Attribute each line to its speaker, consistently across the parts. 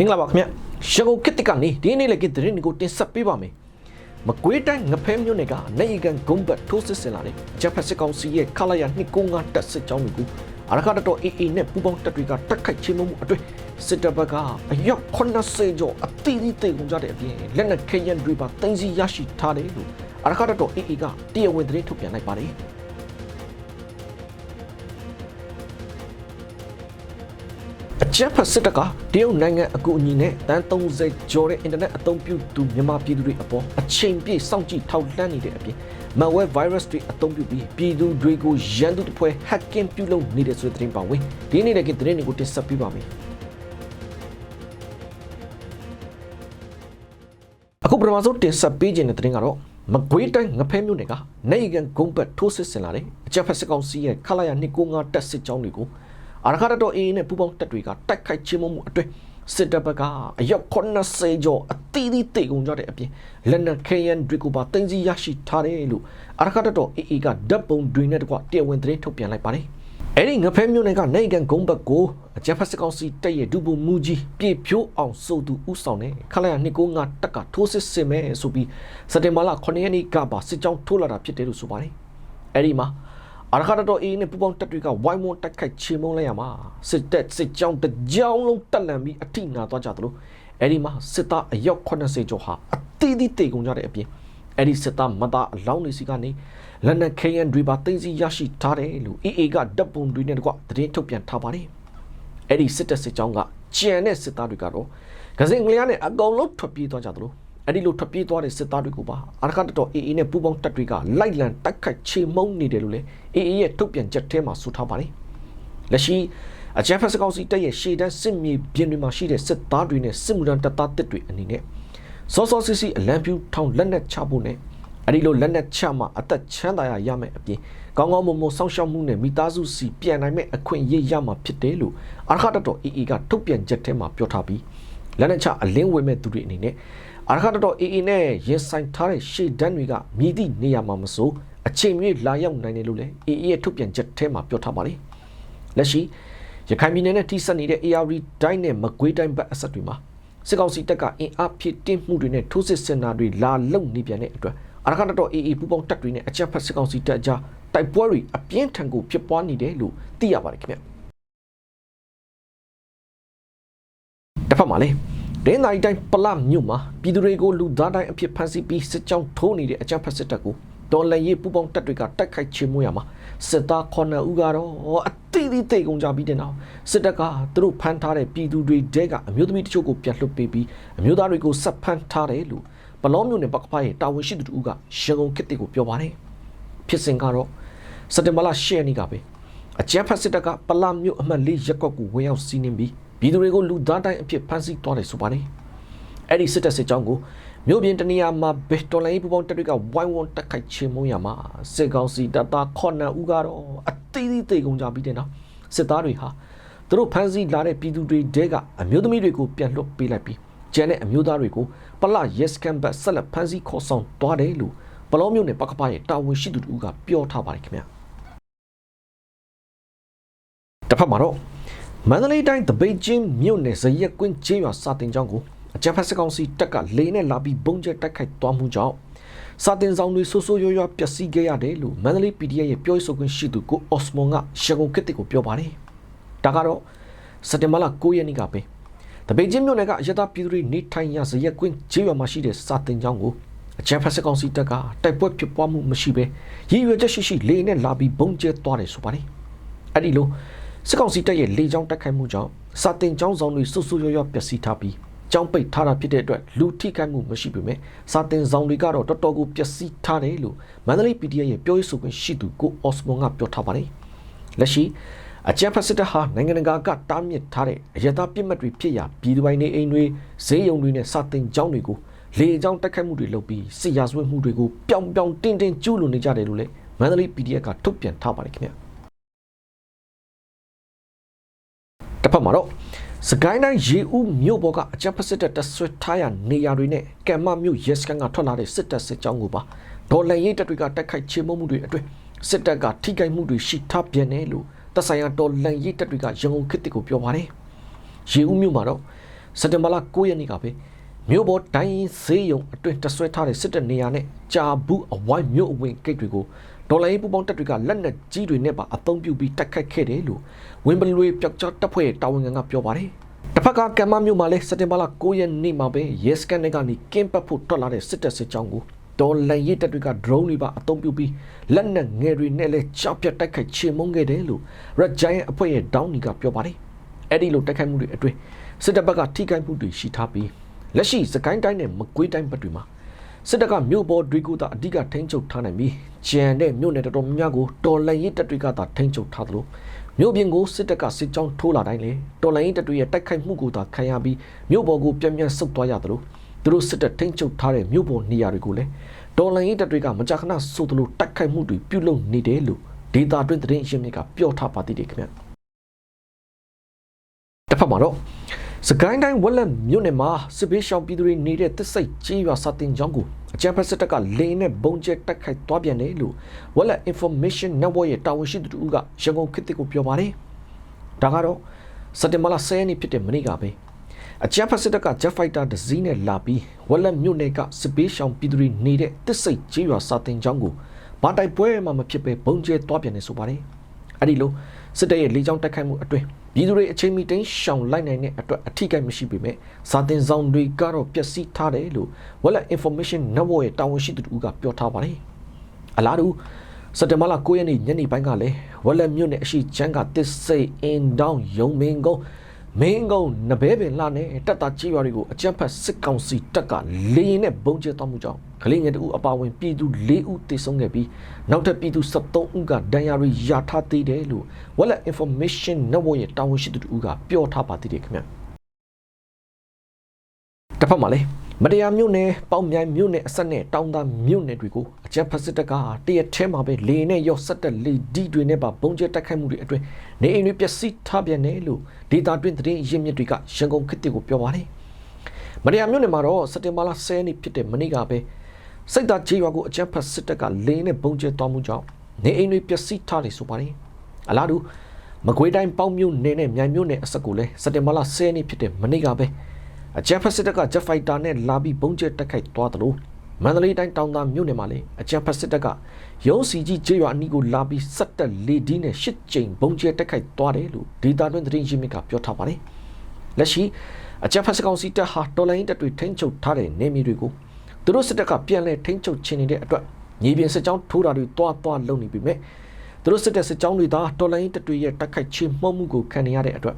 Speaker 1: မင်္ဂလာပါခင်ဗျရန်ကုန်ကစ်တကနေဒီနေ့လည်းကစ်သတင်းတွေကိုတင်ဆက်ပေးပါမယ်မကွေးတိုင်းငဖဲမြို့နယ်ကနိုင်ကန်ဂုံးဘတ်ထိုးစစ်ဆင်လာတဲ့ဂျပန်စစ်ကောင်စီရဲ့ခလာရ295တပ်စစ်ကြောင်းတွေကိုအရခတ်တော် AA နဲ့ပူးပေါင်းတပ်တွေကတက်ခိုက်ချင်းမှုအတွင်းစစ်တပ်ဘက်ကအယောက်80ကျော်အသီးသီးတေကုန်ကြတဲ့အပြင်လက်နက်ခဲယမ်းတွေပါတင်စီရရှိထားတယ်လို့အရခတ်တော် AA ကတရားဝင်သတင်းထုတ်ပြန်လိုက်ပါတယ် အကြက်ဖက်စစ်တပ်ကတရုတ်နိုင်ငံအကူအညီနဲ့တန်း30ကျော်တဲ့အင်တာနက်အသုံးပြုသူမြန်မာပြည်သူတွေအပေါ်အချိန်ပြည့်စောင့်ကြည့်ထောက်လှမ်းနေတဲ့အပြင်မန်ဝဲ virus တွေအသုံးပြုပြီးပြည်သူတွေကိုရန်သူတစ်ဖွဲ hacking ပြုလုပ်နေတဲ့ဆိုတဲ့သတင်းပါဝင်ဒီနေ့လည်းကသတင်းတွေကိုတင်ဆက်ပေးပါမယ်အခုပထမဆုံးတင်ဆက်ပေးခြင်းတဲ့သတင်းကတော့မကွေးတိုင်းငဖဲမြို့နယ်ကနိုင်ကန်ဂုံးဘတ်ထိုးစစ်ဆင်လာတဲ့အကြက်ဖက်စစ်ကောင်စီရဲ့ခလာရ295တပ်စစ်ကြောင်းတွေကို အာရခတ်တော်အေးနဲ့ပူပေါင်းတပ်တွေကတိုက်ခိုက်ချင်းမှုအတွင်းစစ်တပ်ဘက်ကအယောက်80ကျော်အသီးသီးတေကုန်ကြတဲ့အပြင်လက်နက်ခဲယမ်းတွေကိုပါတင်စီရရှိထားတယ်လို့အာရခတ်တော်အေးအေးကဓာတ်ပုံတွေနဲ့တကွတရားဝင်သတင်းထုတ်ပြန်လိုက်ပါတယ်။အဲ့ဒီငဖဲမျိုးတွေကနိုင်ကန်ဂုံးဘက်ကိုအကြက်ဖက်စကောင်စီတပ်ရဲ့ဒုဗိုလ်မှူးကြီးပြေဖြိုးအောင်စိုးသူဦးဆောင်တဲ့ခလာရ295တက်ကထိုးစစ်ဆင်မဲ့ဆိုပြီးစက်တင်ဘာလ9ရက်နေ့ကပါစစ်ကြောင်းထိုးလာတာဖြစ်တယ်လို့ဆိုပါတယ်။အဲ့ဒီမှာ အာရခတ်တော်အေးနဲ့ပူပေါင်းတပ်တွေကဝိုင်းဝန်းတိုက်ခိုက်ချေမှုန်းလိုက်ရမှာစစ်တပ်စစ်ကြောင်းတစ်ကြောင်းလုံးတက်လန်ပြီးအထိနာသွားကြသလိုအဲ့ဒီမှာစစ်သားအယောက်80ကျော်ဟာအသီးသီးတေကုန်ကြတဲ့အပြင်အဲ့ဒီစစ်သားမသားအလောင်းတွေစီကနေလက်နက်ခဲယမ်းတွေပါတင်စီရရှိထားတယ်လို့ AA ကဓာတ်ပုံတွေနဲ့တကွသတင်းထုတ်ပြန်ထားပါတယ်အဲ့ဒီစစ်တပ်စစ်ကြောင်းကကြံတဲ့စစ်သားတွေကတော့ကစင်ကလေးနဲ့အကောင်လုံးထွက်ပြေးသွားကြသလို အဲ့ဒီလိုထွက်ပြေးသွားတဲ့စစ်သားတွေကိုပါအာရခတ်တော် AA နဲ့ပူးပေါင်းတပ်တွေကလိုက်လံတိုက်ခိုက်ချေမှုန်းနေတယ်လို့လည်း AA ရဲ့ထုတ်ပြန်ချက်ထဲမှာဆိုထားပါတယ်။လက်ရှိအကြမ်းဖက်စကောင်စီတပ်ရဲ့ရှေ့တန်းစစ်မြေပြင်တွေမှာရှိတဲ့စစ်သားတွေနဲ့စစ်မှုထမ်းတပ်သားတစ်တွေအနေနဲ့စောစောစစ်စစ်အလံပြူထောင်လက်နက်ချဖို့နဲ့အဲ့ဒီလိုလက်နက်ချမှအသက်ချမ်းသာရရမယ်အပြင်ကောင်းကောင်းမွန်မွန်စောင့်ရှောက်မှုနဲ့မိသားစုစီပြန်နိုင်မဲ့အခွင့်အရေးရမှာဖြစ်တယ်လို့အာရခတ်တော် AA ကထုတ်ပြန်ချက်ထဲမှာပြောထားပြီးလက်နက်ချအလင်းဝင်မဲ့သူတွေအနေနဲ့ အာရခတ်တော် AA နဲ့ရင်ဆိုင်ထားတဲ့ရှေ့တန်းတွေကမြည်သည့်နေရာမှာမဆိုအချိန်မြင့်လာရောက်နိုင်တယ်လို့လည်း AA ရဲ့ထုတ်ပြန်ချက်ထဲမှာပြောထားပါတယ်။လက်ရှိရခိုင်ပြည်နယ်နဲ့ထိစပ်နေတဲ့ AR တိုင်းနဲ့မကွေးတိုင်းဘက်အဆက်တွေမှာစစ်ကောင်စီတပ်ကအင်အားဖြည့်တင်းမှုတွေနဲ့ထိုးစစ်ဆင်တာတွေလာလုံနေပြန်တဲ့အတွက်အာရခတ်တော် AA ပူပေါင်းတပ်တွေနဲ့အကြမ်းဖက်စစ်ကောင်စီတပ်အကြားတိုက်ပွဲတွေအပြင်းထန်ကိုဖြစ်ပွားနေတယ်လို့သိရပါတယ်ခင်ဗျ။တစ်ဖက်မှာလည်း ဒင်းနိုင်တိုင်းပလမြို့မှာပြည်သူတွေကိုလူသားတိုင်းအဖြစ်ဖမ်းဆီးပြီးစစ်ကြောင်းထိုးနေတဲ့အကြမ်းဖက်စစ်တပ်ကိုတော်လန်ရေးပူပေါင်းတပ်တွေကတိုက်ခိုက်ချေမှုရမှာစစ်သား9ဦးကတော့အတိအသေးကုန်ကြပြီးတဲ့နောက်စစ်တပ်ကသူတို့ဖမ်းထားတဲ့ပြည်သူတွေတဲကအမျိုးသမီးတချို့ကိုပြန်လွှတ်ပေးပြီးအမျိုးသားတွေကိုဆက်ဖမ်းထားတယ်လို့ပလောမျိုးနဲ့ပကဖားရဲ့တာဝန်ရှိသူတို့ကရန်ကုန်ခေတ်တွေကိုပြောပါတယ်ဖြစ်စဉ်ကတော့စက်တင်ဘာလ10ရက်နေ့ကပဲ အကြမ်းဖက်စစ်တပ်ကပလမျိုးအမှတ်၄ရက်ကွက်ကိုဝင်ရောက်စီးနင်းပြီးပြည်သူတွေကိုလူသားတိုင်းအဖြစ်ဖမ်းဆီးသွားတယ်ဆိုပါတယ်အဲ့ဒီစစ်တပ်စစ်ကြောင်းကိုမြို့ပြင်တနေရာမှာဘက်တော်လိုင်းပူပေါင်းတပ်တွေကဝိုင်းဝန်းတက်ခိုက်ချင်းမုံရမှာစစ်ကောင်စီတပ်သားခေါနန်ဦးကတော့အသေးသေးသေးကုန်ကြပြီးတဲ့နောက်စစ်သားတွေဟာသူတို့ဖမ်းဆီးလာတဲ့ပြည်သူတွေတဲကအမျိုးသမီးတွေကိုပြန်လွှတ်ပေးလိုက်ပြီးကျန်တဲ့အမျိုးသားတွေကိုပလရက်စကန်ဘတ်ဆက်လက်ဖမ်းဆီးခေါ်ဆောင်သွားတယ်လို့ပလောမျိုးနဲ့ပကပရဲ့တာဝန်ရှိသူတို့ကပြောထားပါတယ်ခင်ဗျာ တစ်ဖက်မှာတော့မန္တလေးတိုင်းတပိတ်ချင်းမြို့နယ်ဇရက်ကွင်းကျေးရွာစာတင်ကျောင်းကိုအကြမ်းဖက်စကောင်စီတပ်ကလေနဲ့လာပြီးပုံကျဲတိုက်ခိုက်သွားမှုကြောင့်စာတင်ဆောင်တွေဆိုးဆိုးရွားရွားပျက်စီးခဲ့ရတယ်လို့မန္တလေး PDF ရဲ့ပြောရေးဆိုခွင့်ရှိသူကိုအော့စမွန်ကရှကုံကစ်တစ်ကိုပြောပါတယ်။ဒါကတော့စက်တင်ဘာလ9ရက်နေ့ကပဲတပိတ်ချင်းမြို့နယ်ကအရတာပြည်သူတွေနေထိုင်ရဇရက်ကွင်းကျေးရွာမှာရှိတဲ့စာတင်ကျောင်းကိုအကြမ်းဖက်စကောင်စီတပ်ကတိုက်ပွဲဖြစ်ပွားမှုမရှိဘဲရည်ရွယ်ချက်ရှိရှိလေနဲ့လာပြီးပုံကျဲသွားတယ်ဆိုပါတယ်။အဲ့ဒီလို စစ်ကောင်စီတပ်ရဲ့လေကြောင်းတိုက်ခိုက်မှုကြောင့်စာတင်ကျောင်းဆောင်တွေဆွဆွရွရွပျက်စီးထားပြီးကျောင်းပိတ်ထားတာဖြစ်တဲ့အတွက်လူထိခိုက်မှုမရှိပေမဲ့စာတင်ဆောင်တွေကတော့တော်တော်ကိုပျက်စီးထားတယ်လို့မန္တလေး PDF ရဲ့ပြောရေးဆိုခွင့်ရှိသူကိုအော့စမွန်ကပြောထားပါတယ်။လက်ရှိအကြံဖက်စစ်တပ်ဟာနိုင်ငံတကာကတားမြစ်ထားတဲ့အရသာပြစ်မှတ်တွေဖြစ်ရာပြည်သူပိုင်းနေအိမ်တွေဈေးရုံတွေနဲ့စာတင်ကျောင်းတွေကိုလေကြောင်းတိုက်ခိုက်မှုတွေလုပ်ပြီးစစ်ရာဇဝတ်မှုတွေကိုပျောင်ပျောင်တင်းတင်းကျူးလွန်နေကြတယ်လို့လည်းမန္တလေး PDF ကထုတ်ပြန်ထားပါတယ်ခင်ဗျာ။ တစ်ဖက်မှာတော့စကိုင်းတိုင်းရေဦးမြို့ပေါ်ကအကြမ်းဖက်စစ်တပ်တဆွဲထားရနေရာတွေနဲ့ကံမမြို့ရဲစခန်းကထွက်လာတဲ့စစ်တပ်စစ်ကြောင်းကိုပါဒေါ်လန်ရေးတပ်တွေကတိုက်ခိုက်ချေမှုမှုတွေအတွင်းစစ်တပ်ကထိခိုက်မှုတွေရှိထားပြန်တယ်လို့တပ်ဆိုင်ရာဒေါ်လန်ရေးတပ်တွေကရန်ကုန်ခေတ်ကိုပြောပါတယ်ရေဦးမြို့မှာတော့စက်တင်ဘာလ9ရက်နေ့ကပဲမြို့ပေါ်တိုင်းရင်းဈေးရုံအတွင်တဆွဲထားတဲ့စစ်တပ်နေရာနဲ့ကြာဘူးအဝိုင်းမြို့အဝင်ဂိတ်တွေကို ဒေါ်လာရေးပူပေါင်းတပ်တွေကလက်နက်ကြီးတွေနဲ့ပါအသုံးပြုပြီးတိုက်ခိုက်ခဲ့တယ်လို့ဝင်းပလွေပျောက်ကြားတပ်ဖွဲ့တာဝန်ခံကပြောပါတယ်။တစ်ဖက်ကကမ်မမြို့မှာလည်းစက်တင်ဘာလ9ရက်နေ့မှာပဲရဲစကန်တွေကနေကင်းပတ်ဖို့ထွက်လာတဲ့စစ်တပ်စစ်ကြောင်းကိုဒေါ်လာရေးတပ်တွေက drone တွေပါအသုံးပြုပြီးလက်နက်ငယ်တွေနဲ့လည်းကြောက်ပြတ်တိုက်ခိုက်ချေမှုန်းခဲ့တယ်လို့ Red Giant အဖွဲ့ရဲ့ဒေါင်းနီကပြောပါတယ်။အဲ့ဒီလိုတိုက်ခိုက်မှုတွေအတွင်းစစ်တပ်ဘက်ကထိခိုက်မှုတွေရှိထားပြီးလက်ရှိစကိုင်းတိုင်းနဲ့မကွေးတိုင်းဘက်တွေမှာ စစ်တပ်ကမြို့ပေါ်တွေကိုသာအဓိကထိန်းချုပ်ထားနိုင်ပြီးကြံတဲ့မြို့နယ်တော်တော်များများကိုတော်လှန်ရေးတပ်တွေကသာထိန်းချုပ်ထားသလိုမြို့ပြင်ကိုစစ်တပ်ကစစ်ကြောင်းထိုးလာတိုင်းလေတော်လှန်ရေးတပ်တွေရဲ့တိုက်ခိုက်မှုကိုသာခံရပြီးမြို့ပေါ်ကိုပြန်ပြန်ဆုတ်သွားရသလိုသူတို့စစ်တပ်ထိန်းချုပ်ထားတဲ့မြို့ပေါ်နေရာတွေကိုလည်းတော်လှန်ရေးတပ်တွေကမကြာခဏဆိုသလိုတိုက်ခိုက်မှုတွေပြုလုပ်နေတယ်လို့ဒေတာတွင်သတင်းရင်းမြစ်ကပြောထားပါသေးတယ်ခင်ဗျတစ်ဖက်မှာတော့ စကိုင်းတိုင်းဝက်လက်မြို့နယ်မှာစစ်ပေးရှောင်ပြည်သူတွေနေတဲ့တစ်စိတ်ကြီးရွာစာတင်ကျောင်းကိုအကြံဖက်စစ်တပ်ကလေနဲ့ဘုံကျဲတက်ခိုက်သွားပြန်တယ်လို့ဝက်လက် information network ရဲ့တာဝန်ရှိသူတို့ကရန်ကုန်ခေတ်တစ်ကိုပြောပါတယ်။ဒါကတော့စက်တင်ဘာလ10ရက်နေ့ဖြစ်တဲ့မနေ့ကပဲအကြံဖက်စစ်တပ်က Jet Fighter တစ်စီးနဲ့လာပြီးဝက်လက်မြို့နယ်ကစစ်ပေးရှောင်ပြည်သူတွေနေတဲ့တစ်စိတ်ကြီးရွာစာတင်ကျောင်းကိုဘာတိုက်ပွဲမှမဖြစ်ပဲဘုံကျဲသွားပြန်နေဆိုပါတယ်။အဲ့ဒီလိုစစ်တပ်ရဲ့လေကြောင်းတိုက်ခိုက်မှုအတွင်း ပြည်သူတွေအချိန်မီတင်းရှောင်လိုက်နိုင်တဲ့အတွက်အထီးကိမရှိပေမဲ့စာတင်ဆောင်တွေကတော့ပျက်စီးထားတယ်လို့ Wallet Information Network ရဲ့တာဝန်ရှိသူတို့ကပြောထားပါတယ်။အလားတူစက်တဘာလ9ရက်နေ့ညနေပိုင်းကလည်း Wallet မြို့နယ်အရှိချမ်းကတစ်စိတ်အင်ဒေါင်းယုံမင်းကုန်း မင်းကုန်းနဘဲပင်လာနဲ့တက်တာကြီးရွာတွေကိုအကြမ်းဖက်စစ်ကောင်စီတပ်ကလေရင်နဲ့ပုံကျဲသွားမှုကြောင့်ကလေးငယ်တဦးအပါဝင်ပြည်သူ၄ဦးသေဆုံးခဲ့ပြီးနောက်ထပ်ပြည်သူ73ဦးကဒဏ်ရာတွေရထားသေးတယ်လို့ Wallet Information Network ရဲ့တာဝန်ရှိသူတို့ကပြောထားပါသေးတယ်ခင်ဗျတစ်ဖက်မှာလည်း မတရားမြို့နယ်ပေါင်းမြိုင်မြို့နယ်အဆက်နဲ့တောင်သာမြို့နယ်တွေကိုအကြမ်းဖက်စစ်တပ်ကတရက်ထဲမှာပဲလေနဲ့ရော့ဆက်တက်လေဒီတွေနဲ့ပါပုံကျဲတိုက်ခိုက်မှုတွေအတွင်းနေအိမ်တွေပျက်စီးထားပြန်တယ်လို့ဒေတာတွင်သတင်းရင်းမြစ်တွေကရန်ကုန်ခေတ်တွေကိုပြောပါတယ်မတရားမြို့နယ်မှာတော့စက်တင်ဘာလ10ရက်နေ့ဖြစ်တဲ့မနေ့ကပဲစိတ်သားကြေးရွာကိုအကြမ်းဖက်စစ်တပ်ကလေနဲ့ပုံကျဲသွားမှုကြောင့်နေအိမ်တွေပျက်စီးထားတယ်ဆိုပါတယ်အလားတူမကွေးတိုင်းပေါင်းမြို့နယ်နဲ့မြိုင်မြို့နယ်အဆက်ကိုလည်းစက်တင်ဘာလ10ရက်နေ့ဖြစ်တဲ့မနေ့ကပဲ အကြမ်းဖက်စစ်တပ်ကဂျက်ဖိုက်တာနဲ့လာပြီးပုံကျဲတက်ခိုက်သွားတယ်လို့မန္တလေးတိုင်းတောင်သာမြို့နယ်မှာလည်းအကြမ်းဖက်စစ်တပ်ကရုံးစီကြီးကျေးရွာအနီးကိုလာပြီးစက်တက်လေဒီနဲ့ရှစ်ကြိမ်ပုံကျဲတက်ခိုက်သွားတယ်လို့ဒေတာတွင်သတင်းရင်းမြစ်ကပြောထားပါတယ်လက်ရှိအကြမ်းဖက်စကောင်စီတပ်ဟာတော်လိုင်းတပ်တွေထိန်းချုပ်ထားတဲ့နေမြေတွေကိုသူတို့စစ်တပ်ကပြန်လဲထိန်းချုပ်ခြင်းနေတဲ့အတွက်ညီပြင်စစ်ကြောင်းထိုးတာတွေတွားတွားလုပ်နေပြီမဲ့သူတို့စစ်တပ်စစ်ကြောင်းတွေသာတော်လိုင်းတပ်တွေရဲ့တိုက်ခိုက်ခြင်းမှုမှုကိုခံနေရတဲ့အတွက်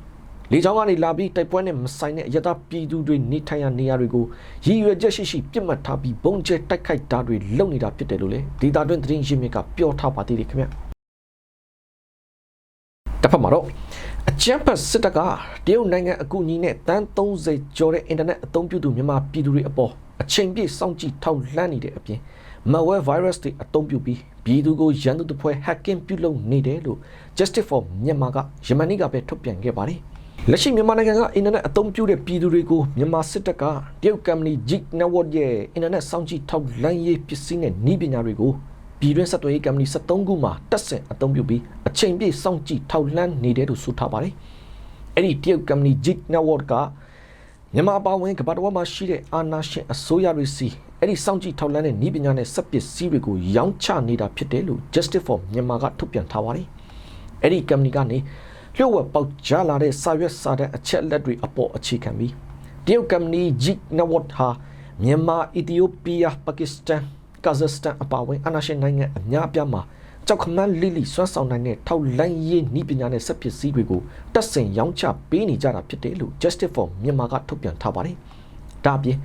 Speaker 1: လေကြောင်းကနေလာပြီးတိုက်ပွဲနဲ့မဆိုင်တဲ့အရတာပြည်သူတွေနေထိုင်ရာနေရာတွေကိုရည်ရွယ်ချက်ရှိရှိပြစ်မှတ်ထားပြီးဘုံကျဲတိုက်ခိုက်တာတွေလုပ်နေတာဖြစ်တယ်လို့လေဒေတာတွင်သတင်းရင်းမြစ်ကပြောထားပါသေးတယ်ခင်ဗျတစ်ဖက်မှာတော့အကြမ်းဖက်စစ်တပ်ကတရုတ်နိုင်ငံအကူအညီနဲ့တန်း30ကျော်တဲ့အင်တာနက်အသုံးပြုသူမြန်မာပြည်သူတွေအပေါ်အချိန်ပြည့်စောင့်ကြည့်ထောက်လှမ်းနေတဲ့အပြင် malware virus တွေအသုံးပြုပြီးပြည်သူကိုရန်သူတစ်ဖွဲ့ hacking ပြုလုပ်နေတယ်လို့ Justice for Myanmar ကယမန်နေ့ကပဲထုတ်ပြန်ခဲ့ပါတယ် လက်ရှိမြန်မာနိုင်ငံကအင်တာနက်အသုံးပြုတဲ့ပြည်သူတွေကိုမြန်မာစစ်တပ်ကတရုတ်ကမ္ပဏီ Jig Network ရဲ့အင်တာနက်စောင့်ကြည့်ထောက်လှမ်းရေးပစ္စည်းနဲ့နည်းပညာတွေကိုပြည်တွင်းဆက်သွယ်ရေးကမ္ပဏီ73ခုမှာတက်ဆင်အသုံးပြုပြီးအချိန်ပြည့်စောင့်ကြည့်ထောက်လှမ်းနေတယ်လို့ဆိုထားပါတယ်။အဲ့ဒီတရုတ်ကမ္ပဏီ Jig Network ကမြန်မာအပါဝင်ကမ္ဘာတော်မှာရှိတဲ့အာဏာရှင်အစိုးရတွေစီအဲ့ဒီစောင့်ကြည့်ထောက်လှမ်းတဲ့နည်းပညာနဲ့စက်ပစ္စည်းတွေကိုရောင်းချနေတာဖြစ်တယ်လို့ Justice for Myanmar ကထုတ်ပြန်ထားပါတယ်။အဲ့ဒီကမ္ပဏီကနေ လျှို့ဝှက်ပေါက်ကြားလာတဲ့စာရွက်စာတမ်းအချက်လက်တွေအပေါ်အခြေခံပြီးတရုတ်ကမ္ပဏီ Jig Network ဟာမြန်မာ၊အီသီယိုးပီးယား၊ပါကစ္စတန်ကာဇက်စတန်အပါအဝင်အနာရှင်နိုင်ငံအများအပြားမှာကြောက်ခမန်းလိလိစွမ်းဆောင်နိုင်တဲ့ထောက်လိုင်းရေးနည်းပညာနဲ့စက်ပစ္စည်းတွေကိုတက်ဆင်ရောင်းချပေးနေကြတာဖြစ်တယ်လို့ Justice for မြန်မာကထုတ်ပြန်ထားပါတယ်။ဒါအပြင်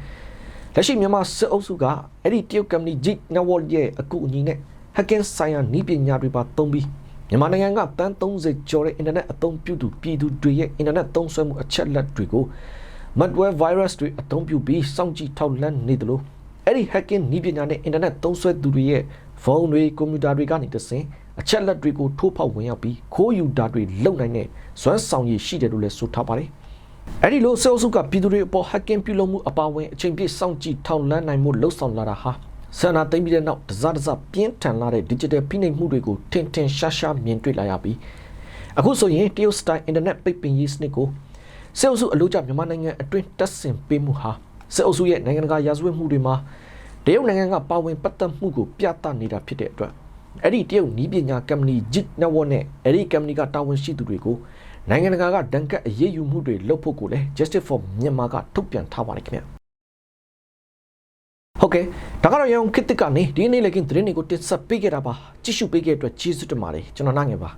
Speaker 1: လက်ရှိမြန်မာစစ်အုပ်စုကအဲ့ဒီတရုတ်ကမ္ပဏီ Jig Network ရဲ့အကူအညီနဲ့ hacking ဆိုင်ရာနည်းပညာတွေပါသုံးပြီး မြန်မာနိုင်ငံကတန်း30ကျော်တဲ့အင်တာနက်အသုံးပြုသူပြည်သူတွေရဲ့အင်တာနက်သုံးစွဲမှုအချက်လက်တွေကို malware virus တွေအသုံးပြုပြီးစောင့်ကြည့်ထောက်လှမ်းနေတယ်လို့အဲ့ဒီ hacking နည်းပညာနဲ့အင်တာနက်သုံးစွဲသူတွေရဲ့ဖုန်းတွေကွန်ပျူတာတွေကနေတဆင်အချက်လက်တွေကိုထိုးဖောက်ဝင်ရောက်ပြီးခိုးယူတာတွေလုပ်နိုင်တဲ့စွမ်းဆောင်ရည်ရှိတယ်လို့လည်းဆိုထားပါတယ်။အဲ့ဒီလိုစေအုပ်စုကပြည်သူတွေအပေါ် hacking ပြုလုပ်မှုအပါအဝင်အချိန်ပြည့်စောင့်ကြည့်ထောက်လှမ်းနိုင်မှုလှုပ်ဆောင်လာတာဟာ ဆန္ဒသိမ်းပြီးတဲ့နောက်တစားတစားပြင်းထန်လာတဲ့ digital ဖိနှိပ်မှုတွေကိုထင်ထင်ရှားရှားမြင်တွေ့လာရပြီးအခုဆိုရင်တရုတ်စတိုင်း internet ပိတ်ပင်ရေးစနစ်ကိုစစ်အုပ်စုအလို့ကျမြန်မာနိုင်ငံအတွင်းတက်ဆင်ပေးမှုဟာစစ်အုပ်စုရဲ့နိုင်ငံတကာရာဇဝတ်မှုတွေမှာတရုတ်နိုင်ငံကပါဝင်ပတ်သက်မှုကိုပြသနေတာဖြစ်တဲ့အတွက်အဲ့ဒီတရုတ်နီးပညာကမ္ပဏီ JIT Network နဲ့အဲ့ဒီကမ္ပဏီကတာဝန်ရှိသူတွေကိုနိုင်ငံတကာကဒဏ်ကတ်အရေးယူမှုတွေလုပ်ဖို့ကိုလည်း Justice for Myanmar ကထုတ်ပြန်ထားပါတယ်ခင်ဗျာ ဟုတ်ကဲ့ဒါကတော့ရအောင်ခေတ်သစ်ကနေဒီနေ့လည်းကင်းသတင်းတွေကိုတင်ဆက်ပေးခဲ့တာပါကြည့်ရှုပေးခဲ့တဲ့အတွက်ကျေးဇူးတင်ပါတယ်ကျွန်တော်နိုင်ငယ်ပါ